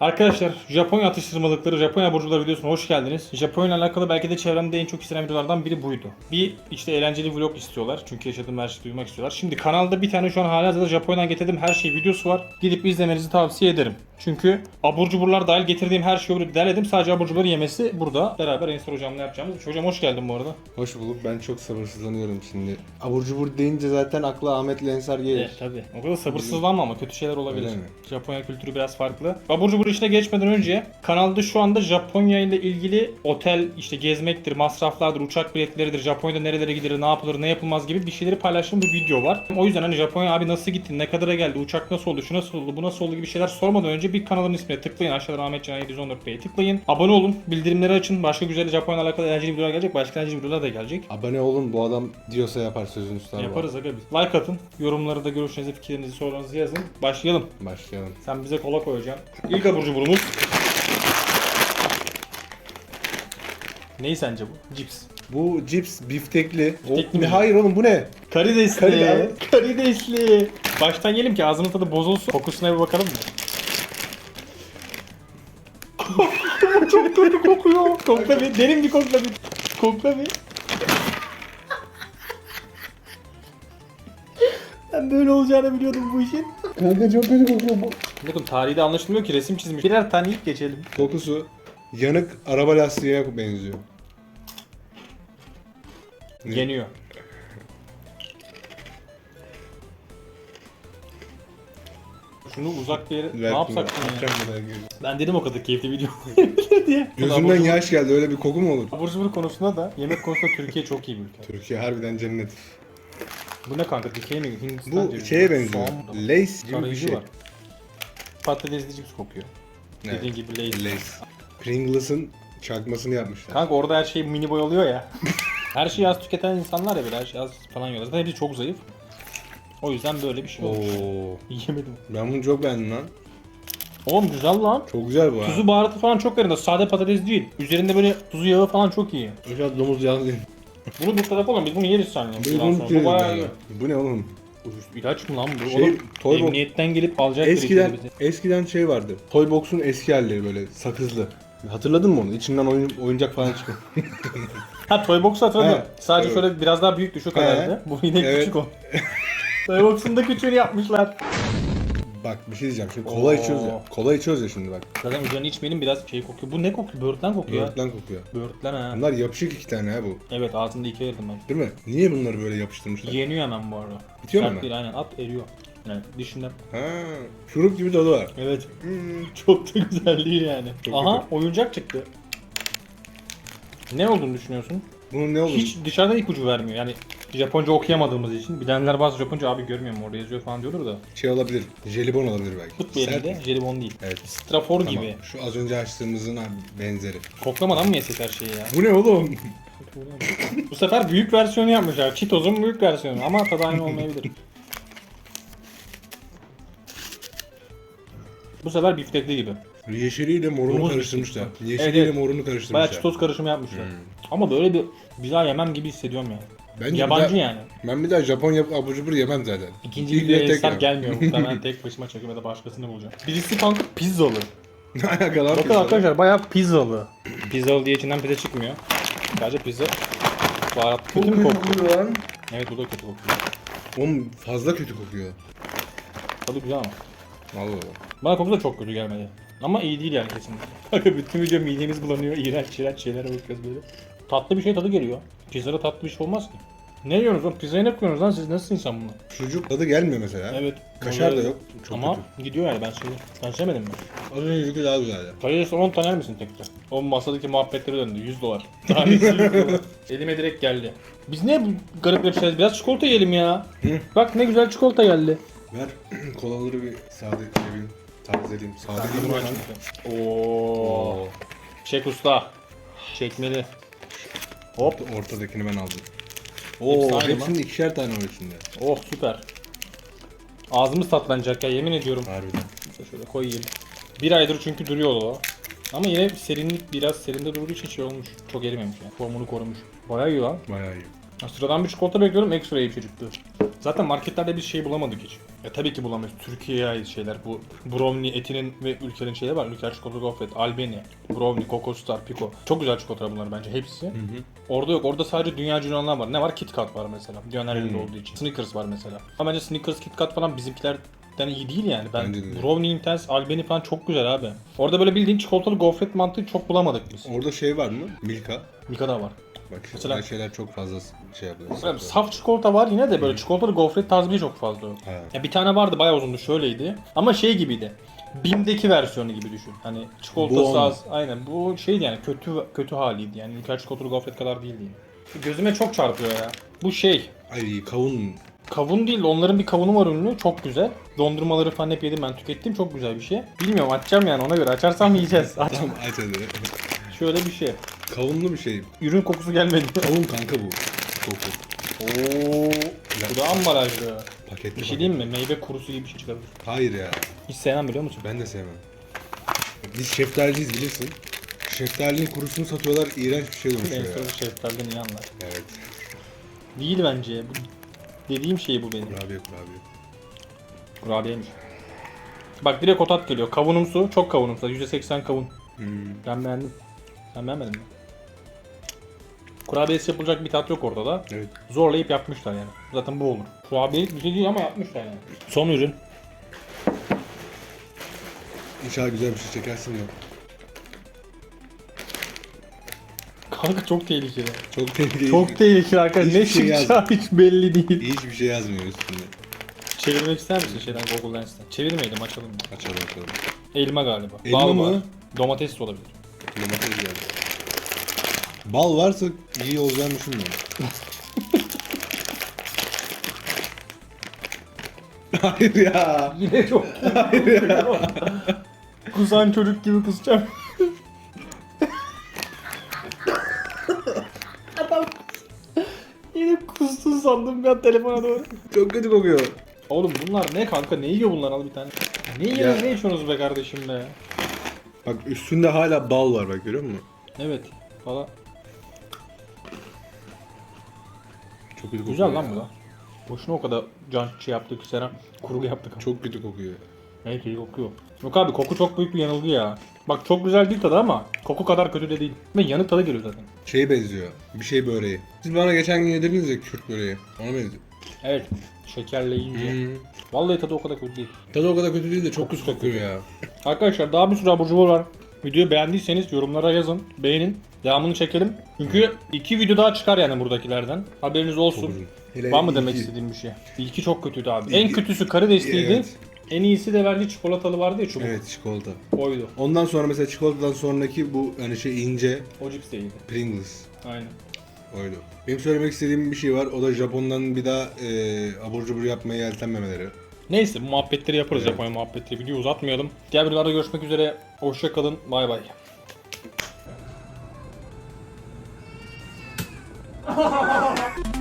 Arkadaşlar Japonya atıştırmalıkları, Japonya burcuları videosuna hoş geldiniz. Japonya ile alakalı belki de çevremde en çok istenen videolardan biri buydu. Bir işte eğlenceli vlog istiyorlar. Çünkü yaşadığım her şeyi duymak istiyorlar. Şimdi kanalda bir tane şu an halihazırda Japonya'dan getirdiğim her şey videosu var. Gidip izlemenizi tavsiye ederim. Çünkü abur cuburlar dahil getirdiğim her şeyi burada derledim. Sadece abur cuburları yemesi burada. Beraber Ensar hocamla yapacağımız. Hocam hoş geldin bu arada. Hoş bulduk. Ben çok sabırsızlanıyorum şimdi. Abur cubur deyince zaten akla Ahmet Lensar gelir. Evet tabi. O kadar sabırsızlanma ama kötü şeyler olabilir. Öyle mi? Japonya kültürü biraz farklı. Abur cubur işine geçmeden önce kanalda şu anda Japonya ile ilgili otel işte gezmektir, masraflardır, uçak biletleridir, Japonya'da nerelere gidilir, ne yapılır, ne yapılmaz gibi bir şeyleri paylaştığım bir video var. O yüzden hani Japonya abi nasıl gittin, ne kadara geldi, uçak nasıl oldu, şu nasıl oldu, bu nasıl oldu gibi şeyler sormadan önce bir kanalın ismine tıklayın. Aşağıda Ahmet Can 714 B'ye tıklayın. Abone olun, bildirimleri açın. Başka güzel Japonya alakalı eğlenceli videolar gelecek. Başka eğlenceli videolar da gelecek. Abone olun bu adam diyorsa yapar sözünü tutar. bu Yaparız aga biz. Like atın. Yorumları da görüşlerinizi, fikirlerinizi, sorularınızı yazın. Başlayalım. adam. Başlayalım. Sen bize kola koyacaksın. İlk abur cuburumuz. Neyi sence bu? Cips. Bu cips biftekli. Biftekli mi? Hayır oğlum bu ne? Karidesli. Kari- Karidesli. Baştan yiyelim ki ağzının tadı bozulsun. Kokusuna bir bakalım mı? Kötü kokuyor. Kokla bir. Derin bir kokla bir. Kokla bir. Ben böyle olacağını biliyordum bu işin. Kanka çok kötü kokuyor bu. Bakın tarihi de anlaşılmıyor ki resim çizmiş. Birer tane yiyip geçelim. Kokusu yanık araba lastiğine benziyor. Ne? Yeniyor. Şunu uzak bir yere ne yapsak bunu ya? Ben dedim o kadar keyifli video diye. Gözümden Abur yaş geldi öyle bir koku mu olur? Abur cubur konusunda da yemek konusunda Türkiye çok iyi bir ülke. Türkiye harbiden cennet. Bu ne kanka? Dikey mi? Hindistan Bu cevizi. şeye benziyor. Soğan mı? Lace gibi bir Tarayıcı şey. var. Patatesli cips kokuyor. Evet. Dediğin gibi Lay's. Lace. Pringles'ın çakmasını yapmışlar. Kanka orada her şey mini boy oluyor ya. her şeyi az tüketen insanlar ya böyle her şeyi az falan yiyorlar. Zaten hepsi çok zayıf. O yüzden böyle bir şey olmuş. Oo. Yiyemedim. Ben bunu çok beğendim lan. Oğlum güzel lan. Çok güzel bu ha. Tuzu baharatı falan çok yerinde. Sade patates değil. Üzerinde böyle tuzu yağı falan çok iyi. Hocam domuz yağı değil. Bunu bu tarafa alalım. Biz bunu yeriz seninle. Biz bunu. Bu bayağı iyi. Bu ne oğlum? İlaç mı lan bu? Şey, Oğlum toy emniyetten gelip alacak Eskiden eskiden şey vardı. Toybox'un eski halleri böyle sakızlı. Hatırladın mı onu? İçinden oyun, oyuncak falan çıkıyor. Ha Toybox'u hatırladım. He, Sadece evet. şöyle biraz daha büyüktü şu kadardı. Bu yine Evet. küçük o. Toybox'un da küçüğünü yapmışlar. Bak bir şey diyeceğim. Şimdi kola içiyoruz ya. Oo. Kola içiyoruz ya şimdi bak. Zaten üzerini içmeyelim biraz şey kokuyor. Bu ne kokuyor? Böğürtlen kokuyor. Böğürtlen kokuyor. Böğürtlen ha. Bunlar yapışık iki tane ha bu. Evet ağzında ikiye ayırdım ben. Değil mi? Niye bunları böyle yapıştırmışlar? Yeniyor hemen bu arada. Bitiyor mu Sert hemen? değil aynen at eriyor. Evet dişinden. Ha, şurup gibi tadı var. Evet. Hmm. Çok da güzel değil yani. Çok Aha oyuncak çıktı. Ne olduğunu düşünüyorsun? Bunun ne olur? Hiç dışarıdan ipucu vermiyor. Yani Japonca okuyamadığımız için. Bilenler bazı Japonca abi görmüyorum orada yazıyor falan diyordur da. Şey olabilir. Jelibon olabilir belki. Fut bir Sert elinde mi? jelibon değil. Evet. Strafor Tamam. gibi. Şu az önce açtığımızın benzeri. Koklamadan mı yesek her şeyi ya? Bu ne oğlum? Bu sefer büyük versiyonu yapmışlar. Cheetos'un büyük versiyonu ama tadı aynı olmayabilir. Bu sefer biftekli gibi. Yeşiliyle morunu Domuz karıştırmışlar. Yeşiliyle Evet, evet. morunu karıştırmışlar. Bayağı Cheetos karışımı yapmışlar. Ama böyle bir bir daha yemem gibi hissediyorum yani. Bence Yabancı bir daha- yani. Ben bir daha Japon yap abur cubur yemem zaten. İkinci İlk videoya tek yemem. gelmiyor muhtemelen tek başıma çekim ya da başkasını bulacağım. Birisi kanka pizzalı. Ne alakalı Bakın arkadaşlar bayağı pizzalı. Pizzalı diye içinden pizza çıkmıyor. Sadece pizza. Baharat kötü mü kokuyor? lan. Evet bu da kötü kokuyor. Oğlum fazla kötü kokuyor. Tadı güzel ama. Allah Allah. Bana kokusu da çok kötü gelmedi. Ama iyi değil yani kesinlikle. Kanka bütün video midemiz bulanıyor. İğrenç iğrenç şeylere bakıyoruz böyle. Tatlı bir şey tadı geliyor. Pizzada tatlı bir şey olmaz ki. Ne yiyorsunuz oğlum? Pizzaya ne koyuyorsunuz lan siz? Nasıl insan bunlar? Sucuk tadı gelmiyor mesela. Evet. Kaşar da yok. Çok Ama kötü. gidiyor yani ben sevdim. Sen sevmedin mi? Az önceki daha güzeldi. Karides 10 tane yer misin tekrar? O masadaki muhabbetleri döndü. 100 dolar. Tanesi 100 dolar. Elime direkt geldi. Biz ne bu garip şeyler? Biraz çikolata yiyelim ya. Hı. Bak ne güzel çikolata geldi. Ver kolaları bir sade yapayım. Tazeleyeyim. Sade Bunu değil mi? açmışım. Oo. Çek usta. Çekmeli. Hop. Ortadakini ben aldım. Hepsi Oo, aynı mı? hepsinin ikişer tane var içinde. Oh süper. Ağzımız tatlanacak ya yemin ediyorum. Harbiden. Şöyle koyayım. Bir aydır çünkü duruyor o. Ama yine serinlik biraz serinde durduğu için şey olmuş. Çok erimemiş yani. Formunu korumuş. Bayağı iyi lan. Bayağı iyi. Ya Sıradan bir çikolata bekliyorum ekstra iyi bir şey çıktı. Zaten marketlerde bir şey bulamadık hiç. E tabii ki bulamayız. Türkiye'ye ait şeyler. Bu brownie etinin ve ülkenin şeyleri var. Ülker çikolata gofret, albeni, brownie, Coco Star, Pico. Çok güzel çikolatalar bunlar bence hepsi. Orada yok. Orada sadece dünya olanlar var. Ne var? Kit Kat var mesela. Dünyanın her yerinde olduğu için. Snickers var mesela. Ama bence Snickers, Kit Kat falan bizimkilerden iyi değil yani. Ben Bence de. brownie intense, albeni falan çok güzel abi. Orada böyle bildiğin çikolatalı gofret mantığı çok bulamadık biz. Orada şey var mı? Milka. Mika'da var. Bak Mesela- Mesela... şeyler çok fazla şey yapıyor. Saf çikolata var yine de böyle çikolatalı gofret tarzı bir çok fazla yok. Ha. Ya bir tane vardı bayağı uzundu şöyleydi. Ama şey gibiydi. Bim'deki versiyonu gibi düşün. Hani çikolatası Bu az. Aynen bu şeydi yani kötü kötü haliydi yani. Ülker çikolatalı gofret kadar değildi. Gözüme çok çarpıyor ya. Bu şey Ay kavun. Kavun değil onların bir kavunu var ünlü çok güzel. Dondurmaları falan hep yedim ben tükettim çok güzel bir şey. Bilmiyorum açacağım yani ona göre açarsam yiyeceğiz. Aç. Tamam aç hadi. Şöyle bir şey. Kavunlu bir şey. Ürün kokusu gelmedi. Kavun kanka bu. Koku. Oo. Bu da ambalajlı. Paketli Bir şey diyeyim mi? Meyve kurusu gibi bir şey çıkabilir. Hayır ya. Hiç sevmem biliyor musun? Ben de sevmem. Biz şeftaliciyiz bilirsin. Şeftalinin kurusunu satıyorlar. iğrenç bir şey En dönüşüyor ya. son şeftaliden iyi anlar. Evet. Değil bence. Bu dediğim şey bu benim. Kurabiye kurabiye. Kurabiyeymiş. Bak direkt o tat geliyor. Kavunumsu, çok kavunumsu. %80 kavun. Hmm. Ben beğendim. Sen beğenmedin mi? Kurabiyesi yapılacak bir tat yok orada da. Evet. Zorlayıp yapmışlar yani. Zaten bu olur. Kurabiyelik bir şey değil ama yapmışlar yani. Son ürün. İnşallah güzel bir şey çekersin ya. Kanka çok tehlikeli. Çok tehlikeli. Çok tehlikeli arkadaşlar. Ne Hiçbir şey çıkacağı hiç belli değil. Hiçbir şey yazmıyor üstünde. Çevirmek ister misin şeyden Google Lens'ten? Çevirmeyelim açalım. Açalım bakalım. Elma galiba. Elma Bal mı? var. Domates de olabilir. Domates geldi. Bal varsa iyi olacağını düşünmüyorum. Hayır ya. Yine çok Kusan çocuk gibi kusacağım. Adam Yine kustun sandım ben telefona doğru. Çok kötü kokuyor. Oğlum bunlar ne kanka? Ne yiyor bunlar al bir tane. Ne yiyorsunuz ne içiyorsunuz be kardeşim be? Bak üstünde hala bal var bak görüyor musun? Evet. Falan. Çok kötü kokuyor. Güzel lan ya. bu da. Boşuna o kadar can şey yaptık Seren. Kurulu yaptık. Çok kötü kokuyor. Evet iyi kokuyor. Yok abi koku çok büyük bir yanılgı ya. Bak çok güzel değil tadı ama koku kadar kötü de değil. Ve yanık tadı geliyor zaten. Şeye benziyor. Bir şey böreği. Siz bana geçen gün yedirdiniz ya Kürt böreği. Ona benziyor. Evet. Şekerle yiyince. Hmm. Vallahi tadı o kadar kötü değil. Tadı o kadar kötü değil de çok kötü kokuyor ya. Arkadaşlar daha bir sürü abur cubur var. Videoyu beğendiyseniz yorumlara yazın. Beğenin. Devamını çekelim. Çünkü iki video daha çıkar yani buradakilerden. Haberiniz Çok olsun. uzun. Hele Var mı demek ilki- istediğim bir şey? İlki çok kötüydü abi. İlki- En kötüsü karidesliydi. Evet. En iyisi de bence çikolatalı vardı ya çubuk. Evet çikolata. Oydu. Ondan sonra mesela çikolatadan sonraki bu hani şey ince O cips de iyiydi. Pringles. Aynen. Oydu. Benim söylemek istediğim bir şey var. O da Japon'dan bir daha e, abur cubur yapmaya yeltenmemeleri. Neyse bu muhabbetleri yaparız Evet. Japonya muhabbetleri. Videoyu uzatmayalım. Diğer videolarda görüşmek üzere. Hoşça kalın. Bay bay.